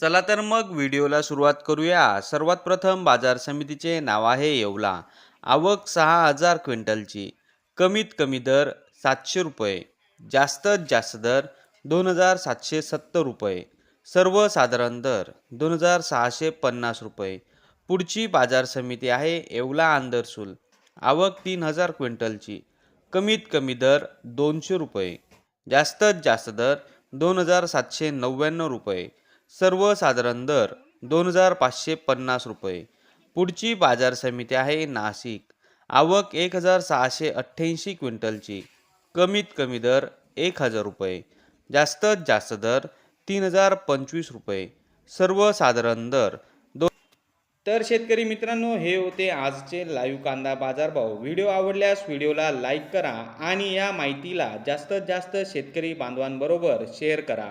चला तर मग व्हिडिओला सुरुवात करूया. सर्वात प्रथम बाजार समितीचे नाव आहे येवला. आवक सहा हजार क्विंटलची. कमीत कमी दर सातशे रुपये. जास्तीत जास्त दर दोन हजार सातशे सत्तर रुपये. सर्वसाधारण दर दोन हजार सहाशे पन्नास रुपये. पुढची बाजार समिती आहे येवला आंदरसूल आवक तीन हजार क्विंटलची. कमीत कमी दर दोनशे रुपये. जास्तीत जास्त दर दोन हजार सातशे नव्याण्णव रुपये. सर्वसाधारण दर दोन हजार पाचशे पन्नास रुपये. पुढची बाजार समिती आहे नाशिक. आवक एक हजार सहाशे अठ्ठ्याऐंशी क्विंटलची. कमीत कमी दर एक हजार रुपये. जास्तीत जास्त दर तीन हजार पंचवीस रुपये. सर्वसाधारण दर दो तर शेतकरी मित्रांनो हे होते आजचे लाईव्ह कांदा बाजारभाव. व्हिडिओ आवडल्यास व्हिडिओला लाईक करा आणि या माहितीला जास्तीत जास्त शेतकरी बांधवांबरोबर शेअर करा.